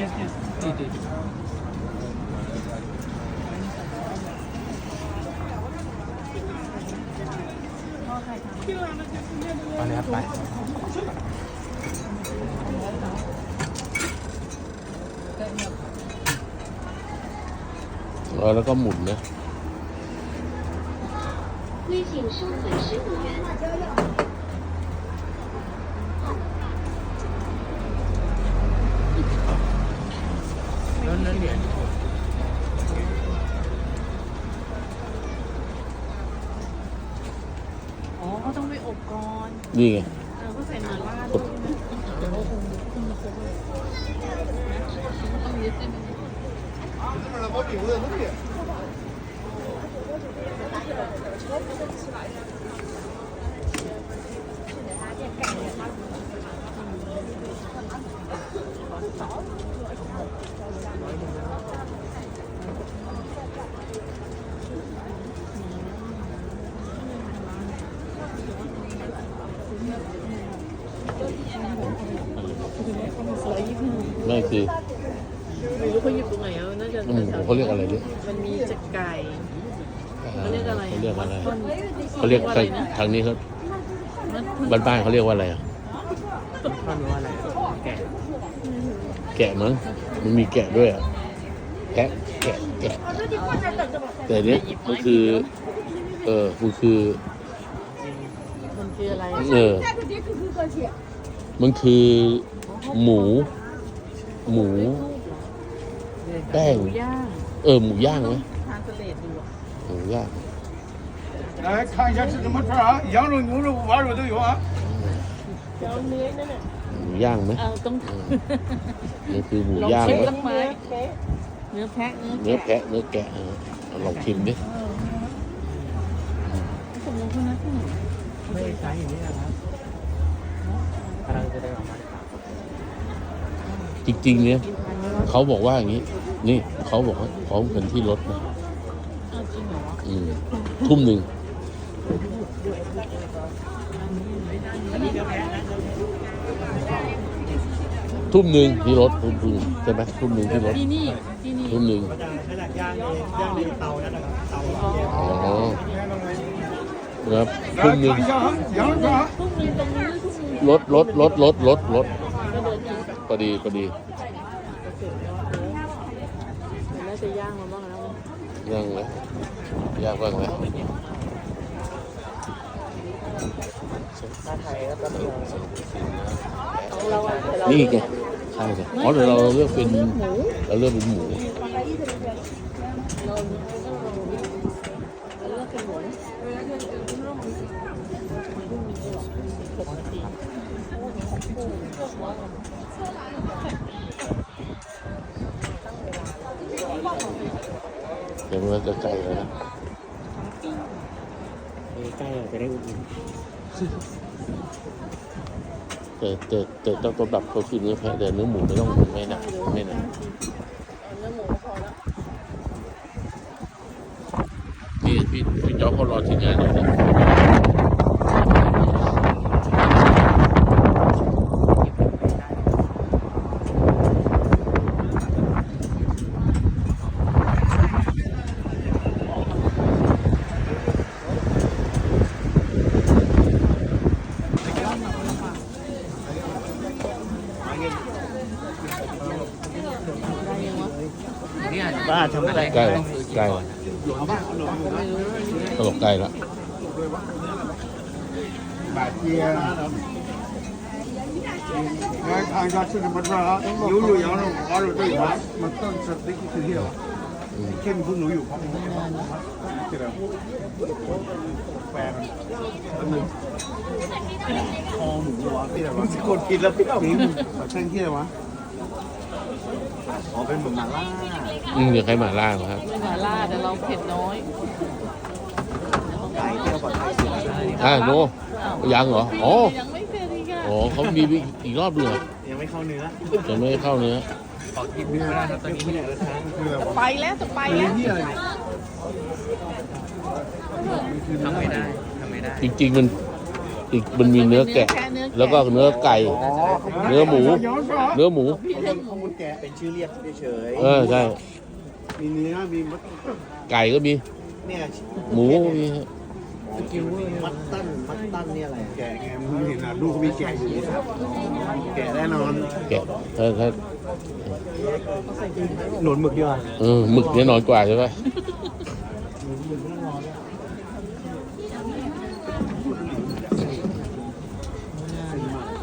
yes, yes. Tea, tea, tea. Rồi nó có mụn nữa Quy trình องไปอบก่อนนี่ไงเออเขาใส่หมาล่าด้วยใช่ไหมเดี๋ยวเขาคงคงคงต้องยึดใช่ไหม ไม่คือไม่รู้เขาหยิบตรงไหนอะน่าจะอืมเขาเรียกอะไรเนี่ยมันมีจะไก่ เขาเรียกอะไรเขาเรียกอะไรต้นเขาเรียกอะไรนะทางนี้เขามันบ้านๆเขาเรียกว่าอะไรอะเขารู้ว่าอะไรแกะแกะมั้งมันมีแกะด้วยอะแกะแกะแกะแต่เนี้ยมันคือ เออมันคือ มันคืออะไร เออ มันคือหมู หมู แป้ง หมูย่าง เออหมูย่างไหม ทานสเลดดูอ่ะ หมูย่าง 来看一下是什么串啊？羊肉、牛肉、蛙肉都有啊。 เจ้าเนื้อนั่นน่ะ หมูย่างไหม เอาต้อง นี่คือหมู ลอง ย่าง เช็ค ไหม ต้องไหมเนื้อแพะเนื้ เนื้ อ อ แกะ แพะเนื้อแกะเออเอาลองชิมดิ สมมติเขานัดที่ไหน ไม่ใช้อย่างนี้นะครับ กำลังจะได้ออกมาครับจริงๆ เนี่ยกินทานไหมวะเขาบอกว่าอย่างนี้ นี่เขาบอกว่าพร้อมกันที่รถนะเอาจริงเหรอวะอืมทุ่มหนึ่งทุ่มหนึ่งที่รถทุ่มหนึ่งใช่ไหมทุ่มหนึ่งที่รถที่นี่ที่นี่ทุ่มหนึ่งย่างในย่างในเตานั่นนะครับเตาอ๋อ นะครับทุ่งหนึ่งลดลดลดลดลดลดพอดีพอดีย่างมหบ้ย่างเลยย่งบ้างเลยนี่ไงใช่ไงราะเดี๋ยวเราเลือกเป็นเราเลือกเป็นหมู เลือกเป็นหมูเดี๋ยวมันจะใกล้แล้วนะใกล้จะได้อุ่นแต่แต่แต่ต้องตัวดับเขาคือเนื้อแพะแต่เนื้อหมูไม่ต้องไม่หนักไม่หนักเนื้อหมูพอแล้ว พี่พี่จอเขารอที่งานอยู่นะบ้าทำอะไตลกได้ละบาดเจียงานทางการชุดมันว่าอยู่อยู่อย่างนั้นอ๋อเราต้องมันต้องสติคือเที่ยวเข้มเพิ่งรู้อยู่ครับแปลงนึงคอหมูวะพี่อะไรวะคนกินแล้วพี่เอาหมูเส้นที่อะไรวะ อ๋อเป็นเหมือนหมาล่าอืมเดี๋ยวใครมาล่ามาครับไม่หมาล่าแต่เราเผ็ดน้อยไก่เที่ยวกับไก่เสียได้อ่าโนยังเหรออ๋อยังไม่เผ็ดอีกอะอ๋อเขามีอีกรอบด้วยเหรอยังไม่เข้าเนื้อจะไม่เข้าเนื้อขอกินเนื้อได้ครับตอนนี้เนี่ยคืออะไรวะไปแล้วจะไปแล้วที่อะไรทำไม่ได้ทำไม่ได้จริงๆมันอีกมันมีเนื้อแกะ แล้วก็เนื้อไก่ เนื้อหมู เนื้อหมู ข้าวมันแกะเป็นชื่อเรียกเฉยเออใช่มีเนื้อมีมัดไก่ก็มีๆเนี่ยหมูก็มีมัตตันมัตตันนี่อะไรแกะไงมึงเห็นอะลูกเขามีแกะอยู่แกะแน่นอนแกะถ้าถ้าหนุนหมึกดีกว่าเออหมึกเนี่ยนอนกว่าใช่ไหม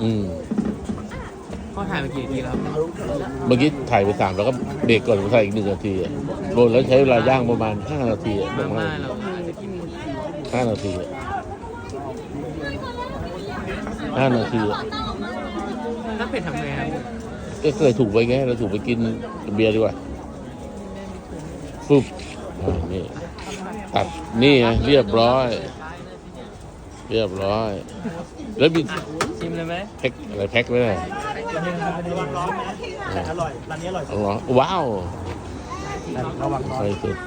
อืมเขา ถ่ายมากี่ทีแล้วเมื่อกี้ถ่ายไปสามแล้วก็เบรกก่อนถ่ายอีกหนึ่งนาทีอะรวมแล้วใช้เวลาย่างประมาณห้านาทีอะบางบ้านเราอาจจะกินห้านาทีอะห้านาทีอะถ้าเป็ดทำไงครับก็เคยถูกไปไงเราถูกไปกินเบียร์ดีกว่าฟึบอ่านี่ตัดนี่ไงเรียบร้อย เรียบร้อย แล้วมีชิมเลยไหมแพ็คอะไรแพ็คไว้เลยระวังร้อนนะอร่อย ร้านนี้อร่อยอ๋อว้าวระวังร้อนไปสุด